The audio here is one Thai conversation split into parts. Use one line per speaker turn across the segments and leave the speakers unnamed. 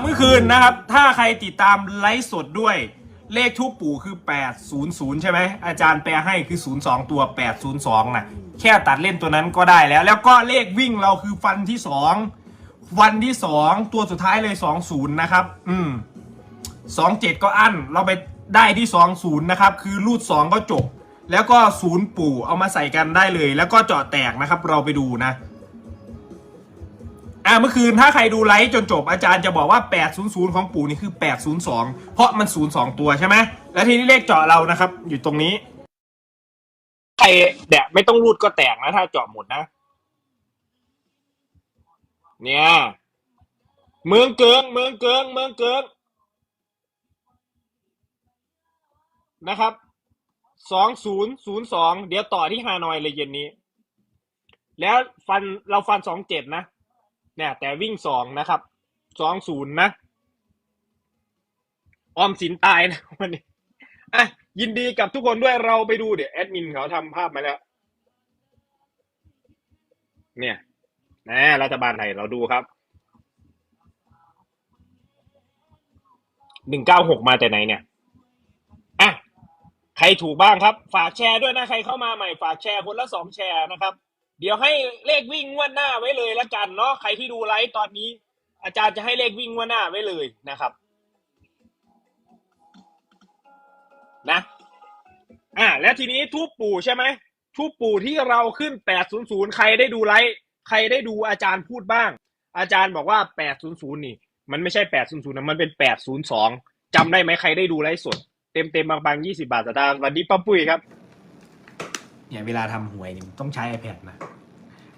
เมื่อคืนนะครับ ถ้าใครติดตามไลฟ์สดด้วย เลขทูปปู่คือ 800 ใช่ไหม อาจารย์แปลให้คือ 02 ตัว 802นะแค่ตัดเล่นตัวนั้นก็ได้แล้ว แล้วก็เลขวิ่งเราคือฟันที่ 2 วันที่ 2 ตัวสุดท้ายเลย 20 นะครับ อืม 27 ก็อั้น เราไปได้ที่ 20 นะครับ คือรูด 2 ก็จบ แล้วก็ศูนย์ปู่เอามาใส่กันได้เลย แล้วก็เจาะแตกนะครับ เราไปดูนะ อ่าเมื่อคืนถ้าใครดูไลฟ์จนจบอาจารย์จะบอกว่า 800 ของปู่นี่คือ 802 เพราะมัน 02 ตัวใช่ไหมแล้วทีนี้เลขเจาะเรานะครับ อยู่ตรงนี้ใครแดะไม่ต้องรูดก็แตกนะ ถ้าเจาะหมดนะ เนี่ยเมืองเกิงเมืองเกิงเมืองเกิงนะครับ2002เดี๋ยวต่อที่ฮานอยเลยเย็นนี้ แล้วฟันเราฟัน27นะ เนี่ยแต่วิ่งสองนะครับสองศูนย์นะออมสินตายนะวันนี้อะยินดีกับทุกคนด้วยเราไปดูเดี๋ยวแอดมินเขาทำภาพมาแล้ว เนี่ยนะรัฐบาลไทยเราดูครับหนึ่งเก้าหกมาแต่ไหนเนี่ยอะใครถูกบ้างครับ ฝากแชร์ด้วยนะ ใครเข้ามาใหม่ฝากแชร์คนละสองแชร์นะครับ เดี๋ยวให้เลขวิ่งงวดหน้าไว้เลยละกันเนาะใครที่ดูไลฟ์ตอนนี้ อาจารย์จะให้เลขวิ่งงวดหน้าไว้เลยนะครับ นะอ่าแล้วทีนี้ทูปปู่ใช่ไหมทูปปู่ที่เราขึ้น800ใครได้ดูไลฟ์ใครได้ดูอาจารย์พูดบ้าง อาจารย์บอกว่า800นี่ มันไม่ใช่800นะมันเป็น802จำได้ไหมใครได้ดูไลฟ์สดเต็มเต็มๆบางๆ20บาทสตางค์วันนี้ป้าปุ้ยครับ เนี่ยเวลาทำหวยนี่ต้องใช้ iPad นะ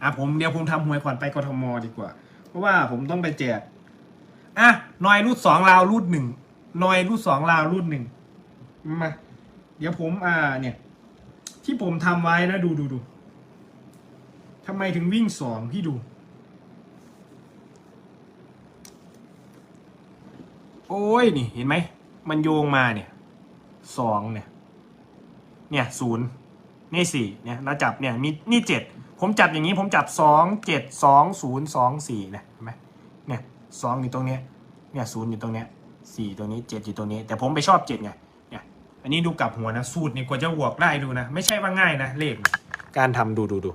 อะผมเดี๋ยวผมทำหวยก่อนไปกทมดีกว่า เพราะว่าผมต้องไปแจกอะหน่อยรูดสองลาวรูดหนึ่งหน่อยรูดสองลาวรูดหนึ่งมาเดี๋ยวผมอ่าเนี่ย ที่ผมทำไว้นะดูดูดูทำไมถึงวิ่งสองพี่ดู โอ้ยนี่เห็นไหม มันโยงมาเนี่ยสองเนี่ย เนี่ยศูนย์ นี่สี่เนี่ยเราจับเนี่ยมีนี่เจ็ดผมจับอย่างนี้ผมจับสองเจ็ดสองศูนย์สองสี่เนี่ยเห็นไหมเนี่ยสองอยู่ตรงเนี้ยเนี่ยศูนย์อยู่ตรงเนี้ยสี่ตรงนี้เจ็ดอยู่ตรงนี้ แต่ผมไปชอบเจ็ดไงเนี่ยอันนี้ดูกลับหัวนะสูตรนี่กว่าจะบวกได้ดูนะ ไม่ใช่ว่าง่ายนะเลขการทำดูดูดู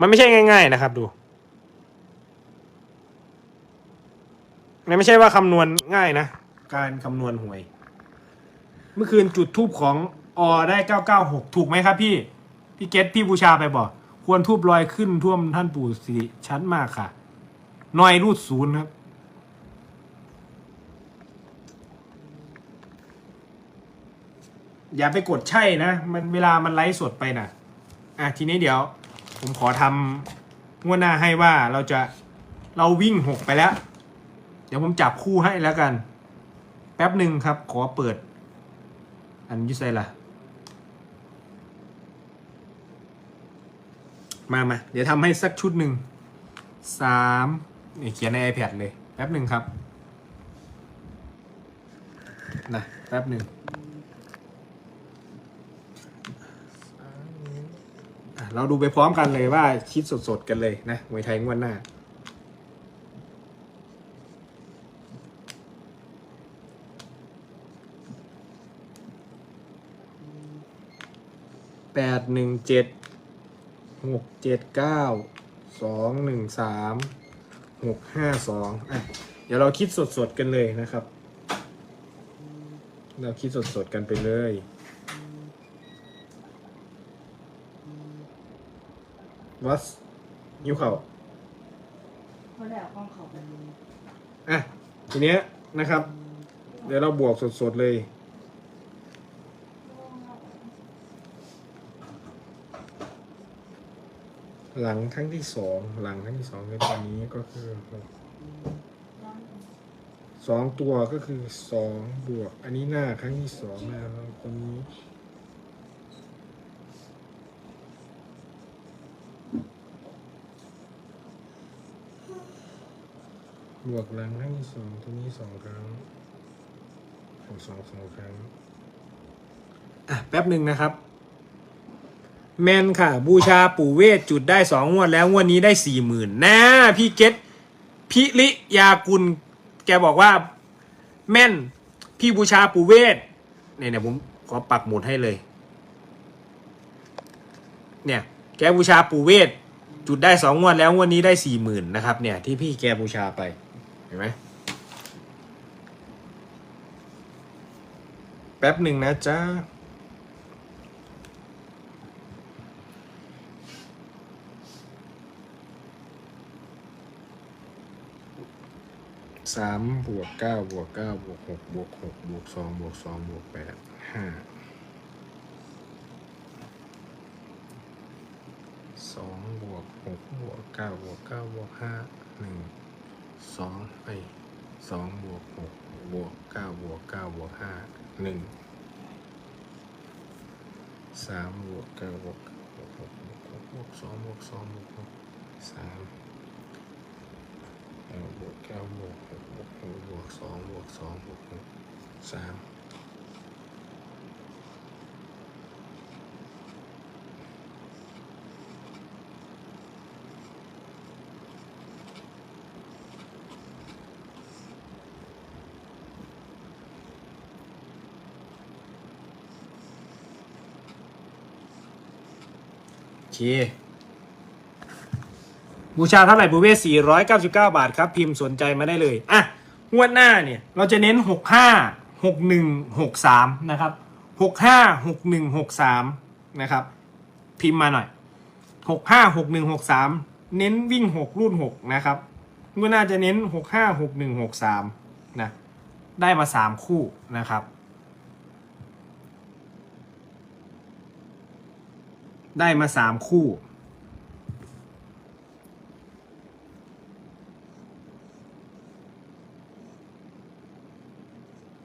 มันไม่ใช่ง่าย ๆนะครับดูมันไม่ใช่ว่าคำนวณง่ายนะ การคำนวณหวย เมื่อคืนจุดทูบของ อได้996ถูกไหมครับพี่ พี่เกตพี่บูชาไปบอกควรทูบลอยขึ้นท่วมท่านปู่สิริชั้นมากค่ะหน่อยรูดศูนย์ครับ อย่าไปกดใช่นะ มันเวลามันไลฟ์สดไปนะอะทีนี้เดี๋ยว ผมขอทำงวดหน้าให้ว่าเราจะเราวิ่งหกไปแล้ว เดี๋ยวผมจับคู่ให้แล้วกัน แป๊บหนึ่งครับ ขอเปิด อันอยูไซล่ะ มามาเดี๋ยวทำให้สักชุดหนึ่งสามนี่เขียนใน iPad เลย แป๊บหนึ่งครับนะแป๊บหนึ่งเราดูไปพร้อมกันเลยว่าคิดสดๆกันเลยนะมวยไทยงวดหน้า แปดหนึ่งเจ็ด หกเจ็ดเก้าสองหนึ่งสามหกห้าสองอะเดี๋ยวเราคิดสดๆกันเลยนะครับ เราคิดสดๆกันไปเลยวัสยิ้วเข่า
เขาได้เอากล้องเขาไปดู
อะ ทีเนี้ยนะครับ เดี๋ยวเราบวกสดๆเลย หลังครั้งที่สองหลังครั้งที่สองในตอนนี้ก็คือสองตัวก็คือสองบวก อันนี้หน้าครั้งที่สองนะครับตรงนี้บวกหลังครั้งที่สองตรงนี้สองครั้งบวกสองสองครั้ง อะ แป๊บหนึ่งนะครับ แมนค่ะ บูชาปู่เวทจุดได้สองงวดแล้วงวดนี้ได้สี่หมื่นนะพี่เกตพิริยากุลแกบอกว่า แม่นพี่บูชาปู่เวทเนี่ยเนี่ยผมขอปักหมุดให้เลย เนี่ยแกบูชาปู่เวทจุดได้สองงวดแล้วงวดนี้ได้สี่หมื่นนะครับ เนี่ยที่พี่แกบูชาไปเห็นไหมแป๊บหนึ่งนะจ๊ะ สามบวกเก้าบวกเก้าบวกหกบวกหกบวกสองบวกสองบวกแปดห้าสองบวกหกบวกเก้าบวกเก้าบวกห้าหนึ่งสองไปสองบวกหกบวกเก้าบวกเก้าบวกห้าหนึ่งสามบวกเก้าบวกบวกหกบวกหกบวกสองบวกสองบวกหกสาม บวกเก้าบวกหกบวกหกบวกสองบวกสองบวกหกสามโอเค บูชาเท่าไหร่บูเว่499 บาทครับ พิมพ์สนใจมาได้เลยอะงวดหน้าเนี่ยเราจะเน้น 65 61 63 นะครับ 65 61 63 นะครับ พิมพ์มาหน่อย 65 61 63 เน้นวิ่ง 6 รุ่น 6 นะครับงวดหน้าจะเน้น 65 61 63 นะ ได้มา 3 คู่นะครับได้มา 3 คู่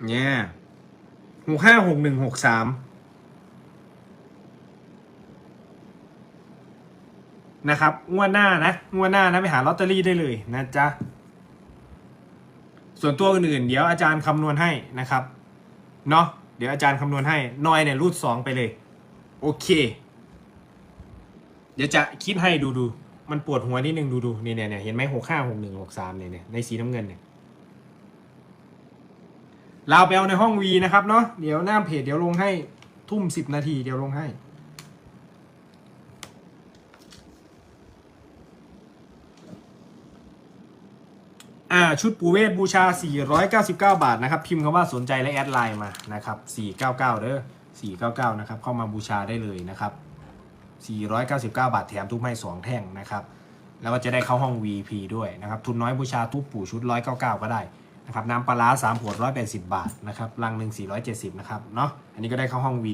เนี่ยห กห้าหกหนึ่งหกสามนะครับงวดหน้านะงวดหน้านะไปหาลอตเตอรี่ได้เลยนะจ๊ะส่วนตัวอื่นๆเดี๋ยวอาจารย์คำนวณให้นะครับเนาะเดี๋ยวอาจารย์คำนวณให้นอยเนี่ยรูดสองไปเลย โอเค เดี๋ยวจะคิดให้ดูดูมันปวดหัวนิดนึงดูดูเนี่ยเนี่ยเห็นไหมหกห้าหกหนึ่งหกสามเนี่ยในสีน้ำเงินเนี่ย เราไปเอาในห้องวีนะครับเนาะเดี๋ยวหน้าเพจเดี๋ยวลงให้ทุ่มสิบนาทีเดี๋ยวลงให้อ่าชุดปูเวทบูชา 499 บาทนะครับ พิมพ์คำว่าสนใจและแอดไลน์มานะครับ 499 เด้อ 499 นะครับ เข้ามาบูชาได้เลยนะครับ 499 บาทแถมทุกไม้สองแท่งนะครับ แล้วก็จะได้เข้าห้อง VP ด้วยนะครับ ทุนน้อยบูชาทุบปู่ชุด 199 ก็ได้ นะครับน้ำปลาร้า3ขวด180 บาทนะครับลังหนึ่ง470นะครับเนาะอันนี้ก็ได้เข้าห้อง V